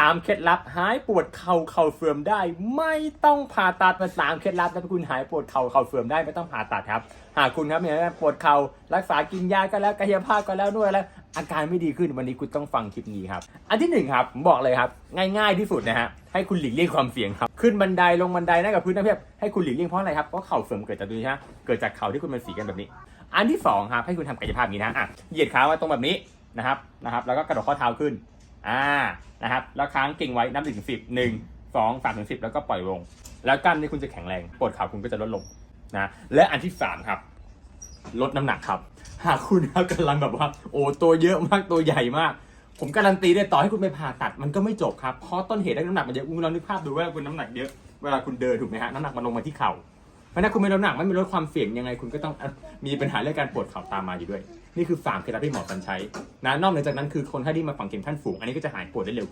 3 เคล็ดลับหายปวดเข่าเข่าเฟื่อมได้ ไม่ต้องผ่าตัดมาสามเคล็ดลับนะคุณหายปวดเข่าเข่าเฟื่อมได้ไม่ต้องผ่าตัดครับ หากคุณครับเนี่ยปวดเข่ารักษากินยาก็แล้วกายภาพก็แล้วนวดแล้ว อาการไม่ดีขึ้นวันนี้คุณต้องฟังคลิปนี้ครับ อันที่หนึ่งครับผมบอกเลยครับ ง่ายๆที่สุดนะฮะให้คุณหลีกเลี่ยงความเสี่ยงครับขึ้นบันไดลงบันไดนั่งกับพื้นนะเพียบให้คุณหลีกเลี่ยงเพราะอะไรครับเพราะเข่าเสื่อมเกิดจากตรงนี้ฮะเกิดจากเข่าที่คุณมันสีกันแบบนี้ อันที่สองครับให้คุณทำกายภาพนี้นะอะเหยียดขามาตรงแบบนี้นะครับนะครับแล้วก็กระดกข้อเท้าขึ้น อ่านะครับแล้วค้างเก่งไว้นับถึงสิบหนึ่งสองสามถึงสิบแล้วก็ปล่อยลง แล้วกล้ามนื้คุณจะแข็งแรงปวดขาคุณก็จะลดลงนะและอันที่สามครับ ลดน้ำหนักครับ หากคุณครับกำลังแบบว่า โอ้ตัวเยอะมากตัวใหญ่มาก ผมการันตีได้ต่อให้คุณไปผ่าตัดมันก็ไม่จบครับเพราะต้นเหตุได้น้ำหนักมันเยอะคุณลองนึกภาพดูว่าคุณน้ำหนักเยอะเวลาคุณเดินถูกไหมฮะน้ำหนักมันลงมาที่เข่า เพราะฉะนั้นคุณไม่ลดน้ำหนักไม่มีลดความเสี่ยงยังไงคุณก็ต้องมีปัญหาเรื่องการปวดเข่าตามมาอยู่ด้วย นี่คือสามเคล็ดลับที่หมอสันใช้นะนอกเหนือจากนั้นคือคนไข้ที่มาฝังเข็มขั้นสูงอันนี้ก็จะหายปวดได้เร็วขึ้น